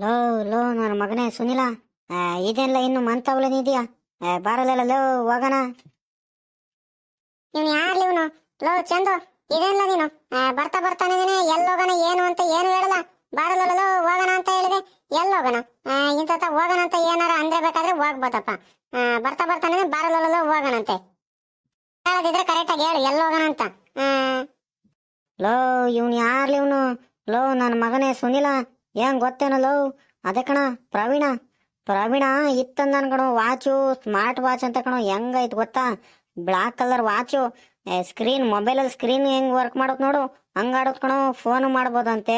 Low low ನನ್ನ ಮಗನೇ ಸುನಿಲ. ಇದೆಲ್ಲ ಇನ್ನು ಮಂತವಲೇ ಇದೆಯಾ? ಬಾರಲ್ಲ ಲೋ ಹೋಗೋಣ. ಇವ್ನು ಯಾರ್ಲಿ ಇವನು? ಲೋ ಚಂದು ಇದೇನ್ಲ ನೀನು? ಬರ್ತಾ ಬರ್ತಾನೆ ಎಲ್ಲಿ ಹೋಗೋಣ ಏನು ಅಂತ ಏನು ಹೇಳಲ್ಲ. ಬಾರಲ್ಲ ಲೋ ಹೋಗೋಣ ಅಂತ ಹೇಳಿದೆ. ಎಲ್ಲಿ ಹೋಗೋಣ? ಆ, ಇಂಥ ಹೋಗೋಣ ಅಂತ ಏನಾರ ಅಂದ್ರೆ ಬೇಕಾದ್ರೆ ಹೋಗ್ಬೋದಪ್ಪ. ಬರ್ತಾ ಬರ್ತಾನೆ ಬಾರಲ್ಲ ಲೋ ಹೋಗೋಣಂತೆ ಹೇಳದಿದ್ರೆ ಕರೆಕ್ಟಾಗಿ ಹೇಳು ಎಲ್ಲಿ ಹೋಗೋಣ ಅಂತ. ಲೋ ಇವನು ಯಾರ್ಲಿ ಇವನು? ಲೋ ನನ್ನ ಮಗನೇ ಸುನಿಲ. ಏನ್ ಗೊತ್ತೇನಲ್ಲೋ? ಅದೇ ಕಣ ಪ್ರವೀಣ. ಪ್ರವೀಣ ಇತ್ತಂದ ಕಣೋ ವಾಚು ಸ್ಮಾರ್ಟ್ ವಾಚ್ ಅಂತ ಕಣೋ ಹೆಂಗೈತ್ ಗೊತ್ತಾ? Black colour watch. ಸ್ಕ್ರೀನ್ ಮೊಬೈಲಲ್ಲಿ ಸ್ಕ್ರೀನ್ ಹೆಂಗ್ ವರ್ಕ್ ಮಾಡೋದು ನೋಡು. ಹಂಗ ಆಡೋದ್ ಕಣೋ ಫೋನ್ ಮಾಡ್ಬೋದಂತೆ.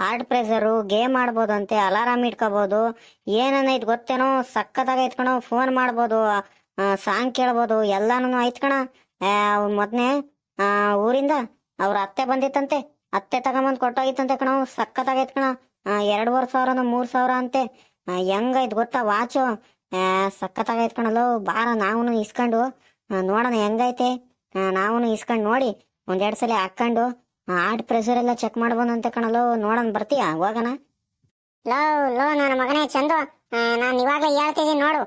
ಹಾರ್ಟ್ ಪ್ರೆಷರು ಗೇಮ್ ಆಡ್ಬೋದಂತೆ ಅಲಾರಾಮ್ ಇಟ್ಕೋಬಹುದು ಏನೈತ್ ಗೊತ್ತೇನೋ? ಸಖತ್ತಾಗೈತ್ ಕಣೋ ಫೋನ್ ಮಾಡ್ಬೋದು. ಸಾಂಗ್ ಕೇಳ್ಬೋದು. ಎಲ್ಲಾನು ಐತ್ ಕಣ. ಮೊದ್ನೇ ಆ, ಊರಿಂದ ಅವ್ರ ಅತ್ತೆ ಬಂದಿತ್ತಂತೆ. ಅತ್ತೆ ತಗೊಂಬಂದ್ ಕೊಟ್ಟೋಗಿತ್ತಂತೆ ಕಣ ಸಖತ್ತಾಗೈತ್ ಕಣ. ಎರಡೂವರೆ ಸಾವಿರನ ಮೂರು ಸಾವಿರ ಅಂತೆ. ಹೆಂಗೈತ್ ಗೊತ್ತಾ ವಾಚು? ಸಖತ್ತಾಗೈತ್ ಕಣಲು ಬಾರ ನಾವುನು ಇಸ್ಕೊಂಡು ನೋಡೋಣ ಹೆಂಗೈತೆ. ನಾವು ಇಸ್ಕೊಂಡು ನೋಡಿ, ಒಂದೆರಡು ಸಲ ಹಾಕ್ಕೊಂಡು ಹಾರ್ಟ್ ಪ್ರೆಷರ್ ಎಲ್ಲ ಚೆಕ್ ಅಂತ ಕಣಲೋ ನೋಡೋಣ ಬರ್ತೀಯಾ? ಹೋಗೋಣ. ಲೋ ಲೋ, ನನ್ನ ಮಗನೇ ಚಂದು. ನಾನು ಇವಾಗಲೇ ಹೇಳ್ತಿದ್ದೀನಿ ನೋಡು.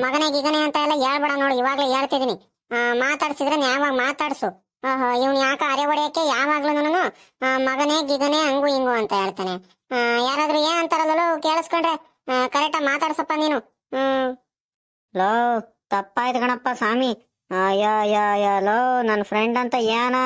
ಮಗನೇ ಗಿಗನೇ ಅಂತ ಎಲ್ಲ ಹೇಳ್ಬೇಡ ನೋಡು, ಇವಾಗಲೇ ಹೇಳ್ತಿದ್ದೀನಿ. ಮಾತಾಡ್ಸಿದ್ರೆ ಯಾವಾಗ ಮಾತಾಡ್ಸು. ಇವ್ನು ಯಾಕ ಅರೆ ಹೊಡೆಯಕ್ಕೆ ಯಾವಾಗ್ಲೂ ನಾನು ಮಗನೇ ಗಿಗನೆ ಹಂಗು ಹಿಂಗು ಅಂತ ಹೇಳ್ತಾನೆ. ಯಾರಾದ್ರೂ ಏನಂತಾರಲ್ಲೋ ಕೇಳಿಸ್ಕೊಂಡ್ರೆ ಕರೆಕ್ಟಾಗಿ ಮಾತಾಡ್ಸಪ್ಪ ನೀನು. ಹ್ಮ್. ಲೋ ತಪ್ಪಾಯ್ತು ಕಣಪ್ಪ ಸ್ವಾಮಿ. ಲೋ ನನ್ನ ಫ್ರೆಂಡ್ ಅಂತ ಏನ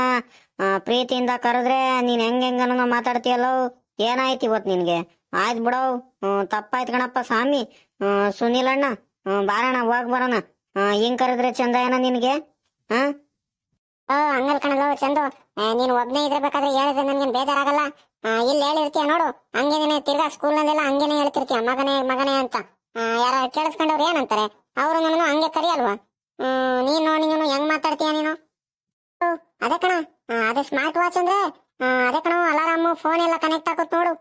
ಪ್ರೀತಿಯಿಂದ ಕರೆದ್ರೆ ನೀನ್ ಹೆಂಗ್ ಹೆಂಗನ ಮಾತಾಡ್ತೀಯಲ್ಲೋ ಏನಾಯ್ತು ಇವತ್ತು ನಿನ್ಗೆ? ಆಯ್ತು ಬಿಡೋ. ತಪ್ಪಾಯ್ತು ಕಣಪ್ಪ ಸ್ವಾಮಿ. ಹ್ಮ್, ಸುನಿಲ್ ಅಣ್ಣ. ಹ್ಮ್, ಬಾರಣ ಹೋಗ್ ಬರೋಣ. ಹಿಂಗ್ ಕರೆದ್ರೆ ಚಂದ ಏನ ನಿನ್ಗೆ? ಹಾ? ಹಂಗಲ್ ಕಣಲೋ ಚಂದು. ನೀನು ಒಬ್ನೇ ಇದ್ರಬೇಕಾದ್ರೆ ಹೇಳಿದ್ರೆ ನನ್ಗೇನು ಬೇಜಾರಾಗಲ್ಲ ಇಲ್ಲಿ ಹೇಳಿರ್ತೀಯ ನೋಡು. ಹಂಗೇನೆ ತಿರ್ಗಾ ಸ್ಕೂಲ್ನಲ್ಲೆಲ್ಲ ಹಂಗೇನೆ ಹೇಳ್ತಿರ್ತೀಯ, ಮಗನೇ ಮಗನೇ ಅಂತ. ಯಾರು ಕೇಳಿಸ್ಕೊಂಡವ್ರು ಏನಂತಾರೆ? ಅವರು ನನ್ನ ಹಂಗೆ ಕರಿಯಲ್ವಾ? ನೀನು ನೀನ್ ನೋಡಿ ನೀನು ಹೆಂಗ್ ಮಾತಾಡ್ತೀಯ ನೀನು? ಅದೇ ಕಣ. ಅದೇ ಸ್ಮಾರ್ಟ್ ವಾಚ್ ಅಂದ್ರೆ ಅದೇ ಕಣ ಅಲಾರಾಮ್ ಫೋನ್ ಎಲ್ಲ ಕನೆಕ್ಟ್ ಆಗುತ್ತೆ ನೋಡು.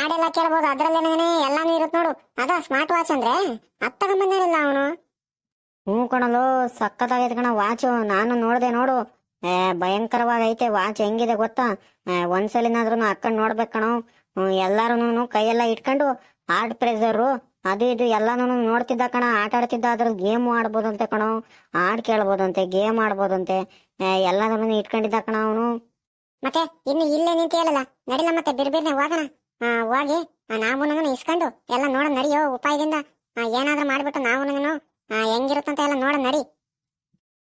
ಹಾಡೆಲ್ಲ ಕೇಳ್ಬೋದು. ಅದ್ರಲ್ಲೇನೇ ಎಲ್ಲಾನು ಇರುತ್ತೆ ನೋಡು. ಅದ ಸ್ಮಾರ್ಟ್ ವಾಚ್ ಅಂದ್ರೆ? ಅದ್ ಬಂದಿಲ್ಲ ಅವನು. ಹ್ಞೂ ಕಣಲು ಸಖತ್ತಾಗೈತೆ ಕಣ ವಾಚು ನಾನು ನೋಡಿದೆ ನೋಡು. ಭಯಂಕರವಾಗೈತೆ ವಾಚ್ ಹೆಂಗಿದೆ ಗೊತ್ತಾ? ಒಂದ್ಸಲಿನಾದ್ರೂ ಹಾಕೊಂಡ್ ನೋಡ್ಬೇಕು ಕಣೋ. ಎಲ್ಲಾರು ಕೈಯೆಲ್ಲ ಇಟ್ಕೊಂಡು ಹಾರ್ಟ್ ಪ್ರೆಸರು ಅದು ಇದು ಎಲ್ಲಾನು ನೋಡ್ತಿದ್ದ ಕಣ ಆಟ ಆಡ್ತಿದ್ದ ಅದ್ರ ಗೇಮ್ ಆಡ್ಬೋದಂತೆ ಕಣೋ. ಹಾಡ್ ಕೇಳ್ಬೋದಂತೆ ಗೇಮ್ ಆಡ್ಬೋದಂತೆ. ಏ, ಎಲ್ಲದನ್ನು ಇಟ್ಕೊಂಡಿದ್ದ ಕಣ ಅವನು. ಮತ್ತೆ ಇನ್ನು ಇಲ್ಲೇ ನಿಂತಿಯಲ್ಲ ನಡಿಲ್ಲ ಮತ್ತೆ ಬಿರ್ಬಿರ್ನೆ ಹೋಗೋಣ. ಹೋಗಿ. ನಾವು ಇಸ್ಕೊಂಡು ಎಲ್ಲ ನೋಡ ನಡಿಯೋ ಉಪಾಯದಿಂದ ಏನಾದ್ರೂ ಮಾಡ್ಬಿಟ್ಟು ನಾವು ಹೆಂಗಿರುತ್ತಂತ ಎಲ್ಲ ನೋಡ. ನಡಿ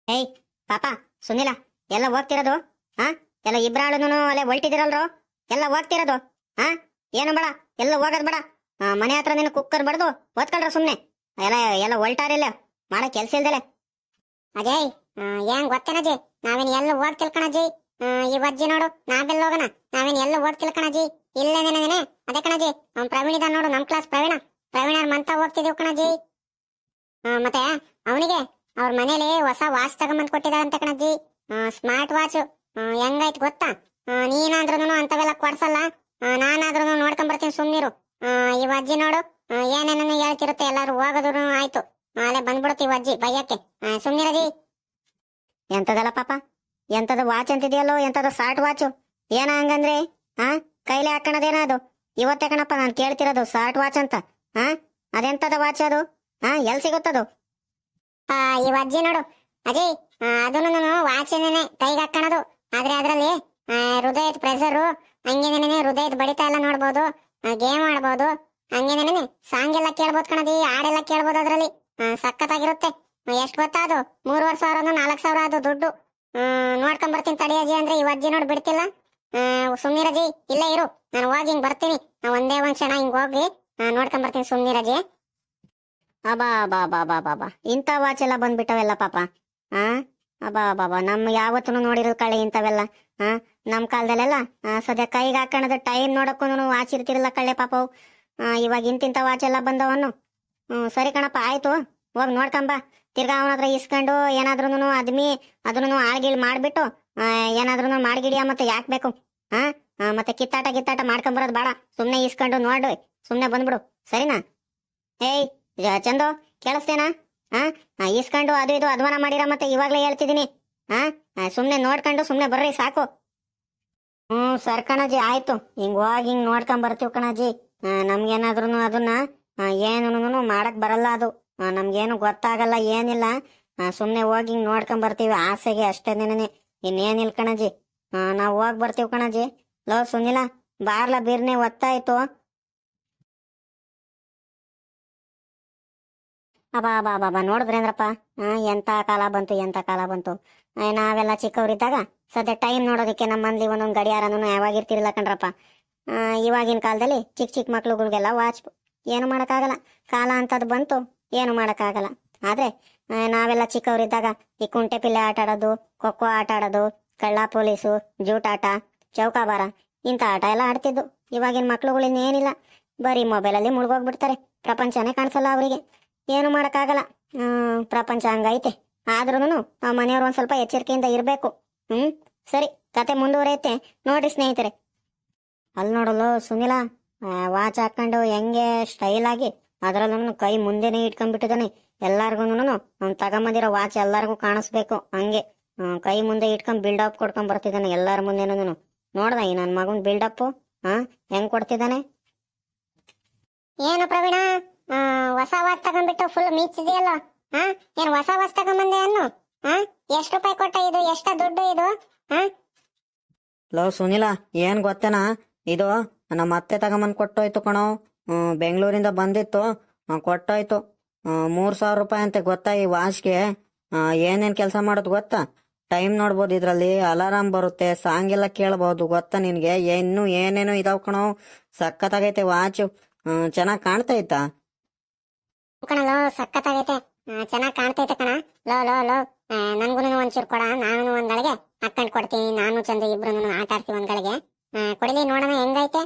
ಏಯ್ ಪಾಪ ಸುನಿಲ ಎಲ್ಲ ಹೋಗ್ತಿರೋದು? ಹಾ ಎಲ್ಲ ಇಬ್ರಾಳುನು ಅಲ್ಲೇ ಹೊಲ್ಟಿದಿರಲ್ರು ಎಲ್ಲ ಹೋಗ್ತಿರೋದು? ಹಾ ಏನು ಬೇಡ ಎಲ್ಲ ಹೋಗೋದ್ ಬೇಡ. ಮನೆ ಹತ್ರ ನೀನು ಕುಕ್ಕರ್ ಬಡ್ದು ಓದ್ಕೊಳ್ರ ಸುಮ್ನೆ. ಎಲ್ಲ ಎಲ್ಲ ಹೊಲ್ಟಾರಿಲ್ಲ ಮಾಡೋ ಕೆಲ್ಸ ಇಲ್ದಲೆ. ಅಜಯ್ ಹೆಂಗ್ ಏನ್ ಗೊತ್ತೇನಜಿ ನಾವೇನ್ ಎಲ್ಲ ಓದ್ ತಿಳ್ಕಣಜಿ ಈ ಅಜ್ಜಿ ನೋಡು ನಾವೆಲ್ಲ ಹೋಗೋಣ. ನಾವೇನ್ ಎಲ್ಲ ಓದ್ ತಿಳ್ಕಣಜಿ ಇಲ್ಲ ನೆನೆ ಅದೇ ಕಣಜಿ ಅವ್ನ್ ಪ್ರವೀಣ್ ಇದ್ದಾನ ನೋಡು ನಮ್ ಕ್ಲಾಸ್ ಪ್ರವೀಣ. ಪ್ರವೀಣ ಮಂತ ಹೋಗ್ತಿದೀವಿ ಕಣಜಿ ಮತ್ತೆ ಅವನಿಗೆ ಅವ್ರ ಮನೇಲಿ ಹೊಸ ವಾಚ್ ತಗೊಂಬಂದ್ ಅಂತ ಕಣಜ್ಜಿ. ಸ್ಮಾರ್ಟ್ ವಾಚ್ ಹೆಂಗೈತ್ ಗೊತ್ತಾ? ನೀನಾದ್ರೂ ಅಂತವೆಲ್ಲ ಕೊಡ್ಸಲ್ಲ. ನಾನಾದ್ರೂ ನೋಡ್ಕೊಂಡ್ ಬರ್ತೀನಿ ಸುಮ್ನಿರು. ಈ ಅಜ್ಜಿ ನೋಡು. ಏನೇನನ್ನು ಹೇಳ್ತಿರುತ್ತೆ ಎಲ್ಲರೂ ಹೋಗೋದ್ರು ಆಯ್ತು. ಅಲ್ಲೇ ಬಂದ್ಬಿಡುತ್ತೆ ಅಜ್ಜಿ ಬೈಯಕ್ಕೆ. ಸುಮ್ನಿರಜಿ ಎಂತದಲ್ಲ ಪಾಪ? ಎಂತದ ವಾಚ್ ಅಂತಿದೆಯಲ್ಲೋ ಎಂತದ ಸಾರ್ಟ್ ವಾಚು ಏನ ಹಂಗಂದ್ರೆ ಹಾ ಕೈಲಿ ಹಾಕೋಣದೇನ ಅದು. ಇವತ್ತೇ ಕಣಪ್ಪ ನಾನು ಕೇಳ್ತಿರೋದು ಸಾರ್ಟ್ ವಾಚ್ ಅಂತ. ಹಾ ಅದೆಂತದ ವಾಚ್ ಅದು? ಹಾ, ಎಲ್ ಸಿಗುತ್ತದು ಈ ಅಜ್ಜಿ ನೋಡು. ಅಜಯ್ ಅದನ್ನು ವಾಚಿನೇನೆ ಕೈಗೆ ಹಾಕೋಣದು ಆದ್ರೆ ಅದರಲ್ಲಿ ಹೃದಯದ ಪ್ರೆಷರು ಹಂಗೇನೇನೆ ಹೃದಯದ ಬಡಿತ ಎಲ್ಲ ನೋಡ್ಬೋದು ಗೇಮ್ ಆಡ್ಬೋದು ಹಂಗೇನೇನೆ ಸಾಂಗ್ ಎಲ್ಲ ಕೇಳ್ಬೋದು ಕಣದಿ ಹಾಡೆಲ್ಲ ಕೇಳ್ಬೋದು ಅದರಲ್ಲಿ. ಸಖತ್ತಾಗಿರುತ್ತೆ. ಎಷ್ಟು ಗೊತ್ತಾ ಅದು? ಮೂರುವರೆ ಸಾವಿರ ನಾಲ್ಕು ಸಾವಿರ ಅದು ದುಡ್ಡು. ನೋಡ್ಕೊಂಡ್ ಬರ್ತೀನಿ ತಡಿ ಅಜ್ಜಿ, ಅಂದ್ರೆ ಈ ಅಜ್ಜಿ ನೋಡಿ ಬಿಡ್ತಿಲ್ಲ. ಸುಮ್ನಿರಜಿ ಇಲ್ಲೇ ಇರು. ನಾನು ಹೋಗಿ ಹಿಂಗ್ ಬರ್ತೀನಿ. ಒಂದೇ ಒಂದ್ ಕ್ಷಣ ಹಿಂಗ್ ಹೋಗಿ ನೋಡ್ಕೊಂಡ್ ಬರ್ತೀನಿ ಸುಮ್ನಿರಜಿ ಅಬಾ ಬಾ ಬಾ ಬಾ ಬಾ ಬಾ ಇಂಥ ವಾಚ್ ಎಲ್ಲ ಬಂದ್ಬಿಟ್ಟವೆಲ್ಲ ಪಾಪ. ಹಾ ಅಬಾ ಬಾಬಾ ನಮ್ಮ ಯಾವತ್ತೂ ನೋಡಿರೋ ಕಳೆ ಇಂಥವೆಲ್ಲ. ಹಾ ನಮ್ಮ ಕಾಲದಲ್ಲೆಲ್ಲ ಸದ್ಯ ಕೈಗೆ ಹಾಕೋಣದ ಟೈಮ್ ನೋಡಕ್ಕೂ ವಾಚ್ ಇರ್ತಿರಲ್ಲ ಕಳ್ಳೆ ಪಾಪವು. ಇವಾಗ ಇಂತಿಂಥ ವಾಚ್ ಎಲ್ಲ ಬಂದವನು. ಹ್ಮ್, ಸರಿ ಕಣಪ್ಪ, ಆಯ್ತು. ಹೋಗಿ ನೋಡ್ಕೊಂಬ. ತಿರ್ಗಾ ಅವನ ಹತ್ರ ಇಸ್ಕೊಂಡು ಏನಾದ್ರೂ ಅದ್ಮಿ, ಅದನ್ನು ಆಳ್ಗಿಳ್ ಮಾಡ್ಬಿಟ್ಟು ಏನಾದ್ರೂ ಮಾಡ್ಗಿಡಿಯ ಮತ್ತೆ ಯಾಕೆ ಬೇಕು? ಹಾ ಮತ್ತೆ ಕಿತ್ತಾಟ ಕಿತ್ತಾಟ ಮಾಡ್ಕೊಂಬರೋದು ಬೇಡ. ಸುಮ್ನೆ ಇಸ್ಕೊಂಡು ನೋಡು. ಸುಮ್ನೆ ಬಂದ್ಬಿಡು. ಸರಿನಾ? ಏಯ್ ಚಂದು ಕೇಳಿಸ್ತೇನಾ? ಹಾ ಆ, ಇಸ್ಕೊಂಡು ಅದು ಇದು ಅಧ್ವಾನ ಮಾಡಿರ ಮತ್ತೆ ಇವಾಗ್ಲೇ ಹೇಳ್ತಿದ್ದೀನಿ. ಹಾ ಆ, ಸುಮ್ನೆ ನೋಡ್ಕೊಂಡು ಸುಮ್ನೆ ಬರ್ರಿ ಸಾಕು. ಹ್ಮ್ ಸರ್ ಕಣಜಿ ಆಯ್ತು. ಹಿಂಗ್ ಹೋಗಿ ಹಿಂಗ್ ನೋಡ್ಕೊಂಡ್ ಬರ್ತೀವಿ ಕಣಜಿ. ನಮ್ಗೇನಾದ್ರೂ ಅದನ್ನ ಏನು ಮಾಡಕ್ ಬರಲ್ಲ ಅದು. ನಮ್ಗೇನು ಗೊತ್ತಾಗಲ್ಲ ಏನಿಲ್ಲ. ಸುಮ್ಮನೆ ಹೋಗಿ ಹಿಂಗ್ ನೋಡ್ಕೊಂಡ್ ಬರ್ತೀವಿ ಆಸೆಗೆ ಅಷ್ಟೇನೇನೆ ಇನ್ನೇನಿಲ್ಲ ಕಣಜಿ. ನಾವ್ ಹೋಗ್ ಬರ್ತೀವಿ ಕಣಜಿ. ಲೋ ಸುನಿಲ ಬಾರ್ಲ ಬೀರ್ನೆ ಒತ್ತಾಯ್ತು. ಅಬಾ ಅಬಾ ಬಾ ಬಾ ನೋಡಿದ್ರೇಂದ್ರಪ್ಪ ಎಂತ ಕಾಲ ಬಂತು, ಎಂತ ಕಾಲ ಬಂತು. ನಾವೆಲ್ಲ ಚಿಕ್ಕವರಿದ್ದಾಗ ಸದ್ಯ ಟೈಮ್ ನೋಡೋದಕ್ಕೆ ನಮ್ಮಲ್ಲಿ ಒಂದೊಂದು ಗಡಿಯಾರನೂ ಯಾವಾಗ ಇರ್ತಿರ್ಲಿಲ್ಲ ಕಣ್ರಪ್ಪ. ಇವಾಗಿನ ಕಾಲದಲ್ಲಿ ಚಿಕ್ಕ ಚಿಕ್ಕ ಮಕ್ಳುಗಳಿಗೆಲ್ಲ ವಾಚ್ ಏನು ಮಾಡೋಕ್ಕಾಗಲ್ಲ. ಕಾಲ ಅಂತದ್ದು ಬಂತು, ಏನು ಮಾಡೋಕ್ಕಾಗಲ್ಲ. ಆದ್ರೆ ನಾವೆಲ್ಲ ಚಿಕ್ಕವರಿದ್ದಾಗ ಈ ಕುಂಟೆ ಪಿಲ್ಲೆ ಆಟ ಆಡೋದು ಖೋಖೋ ಆಟ ಆಡೋದು, ಕಳ್ಳ ಪೊಲೀಸು ಜೂಟಾಟ ಚೌಕಾಬಾರ ಇಂಥ ಆಟ ಎಲ್ಲ ಆಡ್ತಿದ್ದು. ಇವಾಗಿನ ಮಕ್ಳುಗಳಿಂದ ಏನಿಲ್ಲ ಬರೀ ಮೊಬೈಲಲ್ಲಿ ಮುಳುಗೋಗ್ಬಿಡ್ತಾರೆ. ಪ್ರಪಂಚನೇ ಕಾಣಿಸಲ್ಲ ಅವರಿಗೆ. ಏನು ಮಾಡೋಕ್ಕಾಗಲ್ಲ. ಪ್ರಪಂಚ ಹಂಗೈತೆ. ಆದ್ರೂನು ಆ ಮನೆಯವ್ರು ಒಂದು ಸ್ವಲ್ಪ ಎಚ್ಚರಿಕೆಯಿಂದ ಇರಬೇಕು. ಹ್ಮ್, ಸರಿ, ಕತೆ ಮುಂದುವರಿಯುತ್ತೆ. ನೋಡ್ರಿ ಸ್ನೇಹಿತರೆ. ಅಲ್ಲಿ ನೋಡಲು ಸುನಿಲ ವಾಚ್ ಹಾಕೊಂಡು ಹೆಂಗೆ ಸ್ಟೈಲ್ ಆಗಿ ಅದರಲ್ಲೂ ಕೈ ಮುಂದೆನೆ ಇಟ್ಕೊಂಡ್ಬಿಟ್ಟಿದ್ದಾನೆ ಎಲ್ಲಾರ್ಗುನು ಅವ್ನು ತಗೊಂಬಂದಿರೋ ವಾಚ್ ಎಲ್ಲಾರ್ಗು ಕಾಣಿಸ್ಬೇಕು ಹಂಗೆ. ಕೈ ಮುಂದೆ ಇಟ್ಕೊಂಡ್ ಬಿಲ್ಡಪ್ ಕೊಡ್ಕೊಂಡ್ ಬರ್ತಿದ್ದಾನೆ ಎಲ್ಲಾರ ಮುಂದೆನೂ ನೋಡ್ದ ಈ ನನ್ ಮಗನ್ ಅಪ್ ಹಾ ಹೆಂಗ್ ಕೊಡ್ತಿದ್ದಾನೆ ಏನು ಪ್ರವೀಣ? ಹೊಸ ವಾಚ್ ತಗೊಂಡ್ಬಿಟ್ಟು ಫುಲ್ ಮೀಚಿದೆಯಲ್ಲ ಹಾ, ಏನ್ ಹೊಸ ವಾಚ್ ತಗೊಂಬಂದೆ ಅನ್ನು? ಹಾ, ಎಷ್ಟು ರೂಪಾಯಿ ಕೊಟ್ಟ ಇದು? ಎಷ್ಟ ದುಡ್ಡು ಇದು? ಹಾ? ಸುನಿಲ, ಏನ್ ಗೊತ್ತೇನಾ? ಇದು ನಮ್ಮ ಅತ್ತೆ ತಗೊಂಬಂದ್ ಕೊಟ್ಟೋಯ್ತು ಕಣೋ. ಬೆಂಗಳೂರಿಂದ ಬಂದಿತ್ತು. ಕೊಟ್ಟೋಯ್ತು. ಮೂರ್ ಸಾವಿರ ರೂಪಾಯಿ ಅಂತ ಗೊತ್ತಾ ಈ ವಾಚ್ಗೆ ಏನೇನ್ ಕೆಲಸ ಮಾಡೋದು ಗೊತ್ತಾ? ಟೈಮ್ ನೋಡ್ಬೋದು ಇದ್ರಲ್ಲಿ. ಅಲಾರಾಮ್ ಬರುತ್ತೆ. ಸಾಂಗ್ ಎಲ್ಲ ಕೇಳಬಹುದು ಗೊತ್ತಾ ನಿನ್ಗೆ? ಇನ್ನು ಏನೇನೋ ಇದಾವ್ ಕಣೋ. ಸಖತ್ತಾಗೈತೆ ವಾಚ್ ಚೆನ್ನಾಗ್ ಕಾಣ್ತೈತಾ ಕಣಲೋ ಸಖತ್ತಾಗೈತೆ. ಚೆನ್ನಾಗಿ ಕಾಣ್ತೈತೆ ಕಣ. ಲೋ ಲೋ ಲೋ. ನನ್ಗೂ ಒಂಚೂರು ಕೊಡ ನಾನು ಒಂದ್ ಗಳಿಗೆ ಹಾಕೊಂಡ್ ಕೊಡ್ತೀನಿ ನಾನು ಚಂದ ಇಬ್ರು ಆಟ ಆಡ್ತೀವಿ ಒಂದ್ ಗಳಿಗೆ ಆ, ಕೊಡ್ಲಿ ನೋಡೋಣ ಹೆಂಗೈತೆ?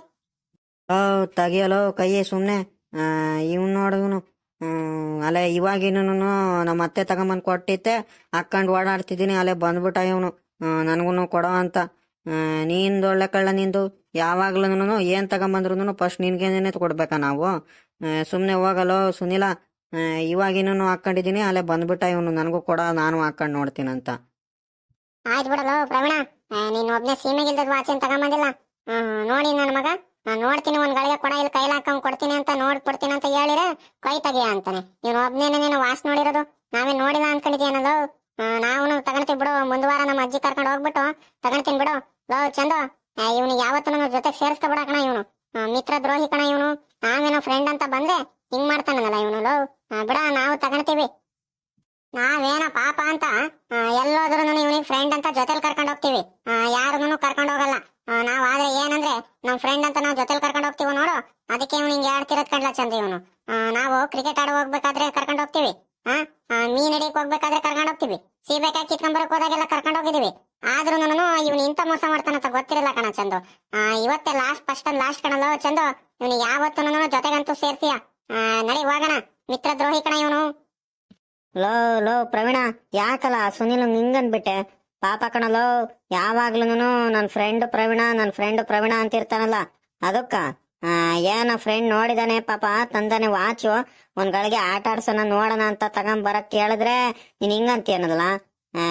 ಓ ತಗಿಯಲೋ ಕೈಯೇ ಸುಮ್ನೆ. ಇವ್ನು ನೋಡಿದ್ನು ಅಲ್ಲೇ ಇವಾಗಿನೂ ನಮ್ಮ ಅತ್ತೆ ತಗೊಂಬಂದ್ ಕೊಟ್ಟಿತ್ತೆ ಹಾಕೊಂಡು ಓಡಾಡ್ತಿದ್ದೀನಿ ಅಲ್ಲೇ ಬಂದ್ಬಿಟ್ಟ ಇವನು. ನನಗೂ ಕೊಡೋ ಅಂತ. ನಿಂದು ಒಳ್ಳೆ ಕಳ್ಳ ನಿಂದು. ಯಾವಾಗ್ಲೂ ಏನ್ ತಗೊಂಬಂದ್ರು ಫಸ್ಟ್ ನಿನ್ಗೆ ಕೊಡ್ಬೇಕಾ ನಾವು. ಸುಮ್ಮನೆ ಹೋಗಲೋ ಸುನಿಲ. ಇವಾಗಿನೂ ಹಾಕೊಂಡಿದ್ದೀನಿ, ಅಲ್ಲೇ ಬಂದ್ಬಿಟ್ಟ ಇವನು ನನಗೂ ಕೂಡ, ನಾನು ಹಾಕೊಂಡು ನೋಡ್ತೀನಂತ. ಆಯ್ತು ಬಿಡಲೋ ಪ್ರವೀಣ. ನೀನು ಒಬ್ಬನೇ ಒಬ್ನೇ ಇಲ್ದ ವಾಚ್ ಏನು ತಗೊಂಬಂದಿಲ್ಲ. ನೋಡಿ ನನ್ನ ಮಗ. ನಾನು ನೋಡ್ತೀನಿ, ಒಂದು ಗಳಿಗೆ ಕೊಡ, ಇಲ್ಲಿ ಕೈಲಿ ಹಾಕೊಂಡು ಕೊಡ್ತೀನಿ ಅಂತ ನೋಡ್ಕೊಡ್ತೀನಿ ಅಂತ ಹೇಳಿದ್ರೆ ಕೈ ತೆಗಿಯ ಅಂತಾನೆ. ನೀನು ಒಬ್ಬನೇ ನೀನು ವಾಸ್ ನೋಡಿರೋದು. ನಾವೇ ನೋಡಿಲ್ಲ ಅನ್ಕೊಂಡಿದ್ಯಾನದು ನಾವು ತಗೊಳ್ತೀವಿ ಬಿಡು, ಮುಂದೆ ವಾರ ನಮ್ಮ ಅಜ್ಜಿ ಕರ್ಕೊಂಡು ಹೋಗ್ಬಿಟ್ಟು ತಗೊಂತೀನಿ ಬಿಡು. ಲೋ, ಚಂದು. ಇವನು ಯಾವತ್ತೂ ನನ್ನ ಜೊತೆಗೆ ಸೇರಿಸ್ಕೊ ಬಿಡ ಕಣ ಇವನು. ಮಿತ್ರ ದ್ರೋಹಿ ಕಣ ಇವನು. ನಾವೇನೋ ಫ್ರೆಂಡ್ ಅಂತ ಬಂದ್ರೆ ಹಿಂಗ್ ಮಾಡ್ತಾನಲ್ಲ ಇವನು, ಲೋ. ಬಿಡ ನಾವು ತಗೊಂತೀವಿ ನಾವೇನ ಪಾಪ ಅಂತ ಎಲ್ಲೋದ್ರೂ ಇವನಿಗೆ ಫ್ರೆಂಡ್ ಅಂತ ಜೊತೆಲಿ ಕರ್ಕೊಂಡು ಹೋಗ್ತೀವಿ. ಯಾರನ್ನೂ ಕರ್ಕೊಂಡು ಹೋಗಲ್ಲ. ನಾವ್ ಆದ್ರೆ ಏನಂದ್ರೆ ನಮ್ ಫ್ರೆಂಡ್ ಅಂತ ನಾವು ಜೊತೆಲಿ ಕರ್ಕೊಂಡು ಹೋಗ್ತೀವಿ ನೋಡು ಅದಕ್ಕೆ ಇವ್ನು ಹಿಂಗೆ ಆಡ್ತಿರೋದ್ ಕಂಡ್ಲ ಚಂದ ಇವನು. ನಾವು ಕ್ರಿಕೆಟ್ ಆಡ ಹೋಗ್ಬೇಕಾದ್ರೆ ಕರ್ಕೊಂಡು ಹೋಗ್ತೀವಿ. ಆ, ಮೀನ್ ಹಿಡಿಯಕ್ ಹೋಗ್ಬೇಕಾದ್ರೆ ಕರ್ಕೊಂಡು ಹೋಗ್ತೀವಿ. ಸೀಬೇಕಾಗಿ ಕಿತ್ಕೊಂಡ್ ಬರಕ್ ಹೋದಾಗೆಲ್ಲ ಕರ್ಕೊಂಡು ಹೋಗಿದೀವಿ. ಆದ್ರೂ ನಾನು ಇವ್ನು ಇಂತ ಮೋಸ ಮಾಡ್ತಾನಂತ ಗೊತ್ತಿರಲ್ಲ ಕಣ ಚಂದು. ಇವತ್ತೇ ಲಾಸ್ಟ್ ಫಸ್ಟ್ ಅಂಡ್ ಲಾಸ್ಟ್ ಕಣಲ್ಲ ಚಂದು ಇವನು ಯಾವತ್ತೂ ಜೊತೆಗಂತೂ ಸೇರ್ತೀಯ ನಡಿ ಹೋಗೋಣ. ಮಿತ್ರ ದ್ರೋಹಿ ಕಣ ಇವನು. ಲೋ ಲೋ ಪ್ರವೀಣ ಯಾಕಲ್ಲ ಸುನಿಲ್ ಹಿಂಗನ್ಬಿಟ್ಟೆ ಪಾಪ ಕಣಲೋ ಯಾವಾಗ್ಲೂ ನನ್ನ ಫ್ರೆಂಡ್ ಪ್ರವೀಣ ನನ್ನ ಫ್ರೆಂಡ್ ಪ್ರವೀಣ ಅಂತಿರ್ತಾನಲ್ಲ. ಅದಕ್ಕ ಆ, ಏನ ಫ್ರೆಂಡ್ ನೋಡಿದಾನೆ ಪಾಪ ತಂದಾನೆ ವಾಚು ಒಂದ್ ಗಳಿಗೆ ಆಟ ಆಡ್ಸೋಣ ನೋಡೋಣ ಅಂತ ತಗೊಂಡ್ ಬರಕ್ ಕೇಳಿದ್ರೆ ನೀನ್ ಹಿಂಗಂತೀಯನಲ್ಲ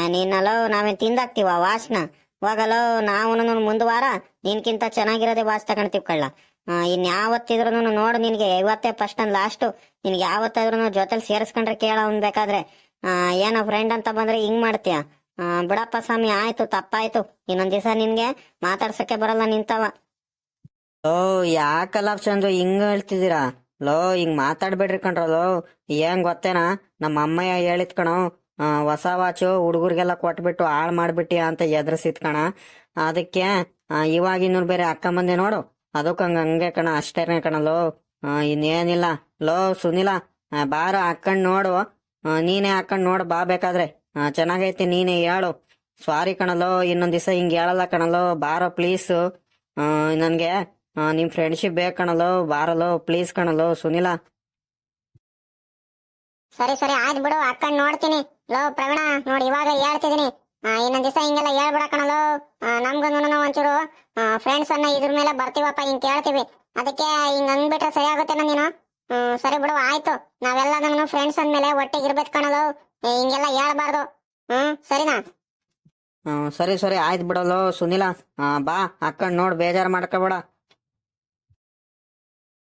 ನೀನಲ್ಲೋ ನಾವೇನ್ ತಿಂದಾಕ್ತಿವ ವಾಚ್ನ ಹೋಗಲೋ ನಾವು ಮುಂದುವಾರ ನಿನ್ಕಿಂತ ಚೆನ್ನಾಗಿರೋದೇ ವಾಚ್ ತಗೊಂತೀವಿ ಕಳ್ಳ ಆ, ಇನ್ ಯಾವತ್ತಿದ್ರು ನೋಡು ನಿನ್ಗೆ ಇವತ್ತೇ ಫಸ್ಟ್ ಅಂಡ್ ಲಾಸ್ಟ್ ನಿನ್ಗೆ ಯಾವತ್ತಾದ್ರೂ ಜೊತೆಲಿ ಸೇರಿಸ್ಕೊಂಡ್ರೆ ಕೇಳ ಅವ್ನ್ ಬೇಕಾದ್ರೆ. ಏನೋ ಫ್ರೆಂಡ್ ಅಂತ ಬಂದ್ರೆ ಹಿಂಗ್ ಮಾಡ್ತೀಯ? ಬಿಡಪ್ಪ ಸ್ವಾಮಿ ಆಯ್ತು ತಪ್ಪಾಯ್ತು. ಇನ್ನೊಂದ್ ದಿವಸ ನಿನ್ಗೆ ಮಾತಾಡ್ಸಕ್ಕೆ ಬರಲ್ಲ ನಿಂತವ. ಓ ಯಾಕಲ್ಲ ಚಂದ್ರು ಹಿಂಗ ಹೇಳ್ತಿದ್ದೀರಾ? ಲೋ ಹಿಂಗ್ ಮಾತಾಡ್ಬೇಡ್ರಿ ಕಣ್ರಲೋ ಏನ್ ಗೊತ್ತೇನ? ನಮ್ಮ ಅಮ್ಮಯ್ಯ ಹೇಳಿದ್ ಕಣೋ ಹೊಸ ವಾಚು ಹುಡುಗರಿಗೆಲ್ಲ ಕೊಟ್ಬಿಟ್ಟು ಹಾಳು ಮಾಡ್ಬಿಟ್ಟಿ ಅಂತ ಎದ್ರಸಿತ್ ಕಣ. ಅದಕ್ಕೆ ಇವಾಗಿನ ಬೇರೆ ಅಕ್ಕ ಬಂದೆ ನೋಡು. ಅದಕ್ಕೆ ಹಂಗ ಹಂಗೆ ಕಣ ಅಷ್ಟೇನೆ ಕಣಲೋ ಲೋ. ಇನ್ನೇನಿಲ್ಲ. ಲೋ ಸುನಿಲ ಬಾರ ಹಾಕೊಂಡ್ ನೋಡು. ನೀನೇ ಹಾಕೊಂಡು ನೋಡು ಬಾ ಬೇಕಾದ್ರೆ. ಚೆನ್ನಾಗೈತಿ ನೀನೇ ಹೇಳು. ಸಾರಿ ಕಣಲೋ ಇನ್ನೊಂದು ದಿವಸ ಹಿಂಗೆ ಹೇಳಲ್ಲ ಕಣಲೋ ಬಾರೋ ಪ್ಲೀಸು ನನಗೆ ನಿಮ್ಮ ನಿಮ್ ಫ್ರೆಂಡ್ಶಿಪ್ ಬೇಕು ಕಣಲೋ ಬಾರಲೋ ಪ್ಲೀಸ್ ಕಣಲೋ ಸುನಿಲ. ಸರಿ ಸರಿ ಆಯ್ತು ಬಿಡು ಹಾಕೊಂಡು ನೋಡ್ತೀನಿ. ಲೋ ಪ್ರವೀಣ ನೋಡಿ ಇವಾಗ ಹೇಳ್ತಿದೀನಿ ಆ, ಇನ್ನೊಂದ್ ದಿವಸ ಹಿಂಗೆಲ್ಲ ಹೇಳ್ಬಿಡ ಕಣಲು ನಮ್ಗೂ ಒಂಚೂರು ಫ್ರೆಂಡ್ಸ್ ಅನ್ನ ಇದ್ರ ಮೇಲೆ ಬರ್ತೀವಪ್ಪ, ಹಿಂಗ್ ಕೇಳ್ತೀವಿ. ಅದಕ್ಕೆ ಹಿಂಗ್ ಅಂದ್ಬಿಟ್ರೆ ಸರಿ ಆಗುತ್ತೇನ ನೀನು? ಸರಿ ಬಿಡು, ಆಯ್ತು. ನಾವೆಲ್ಲ ಫ್ರೆಂಡ್ಸ್ ಅಂದ್ಮೇಲೆ ಒಟ್ಟಿಗೆ ಇರ್ಬೇಕು ಕಣಲೋ ಹಿಂಗೆಲ್ಲ ಹೇಳ್ಬಾರ್ದು. ಹ್ಮ್, ಸರಿನಾ? ಸರಿ ಸರಿ, ಆಯ್ತು ಬಿಡಲು ಸುನಿಲ. ಬಾ ಹಾಕೊಂಡ್ ನೋಡ್ ಬೇಜಾರ್ ಮಾಡ್ಕೋಬೇಡ.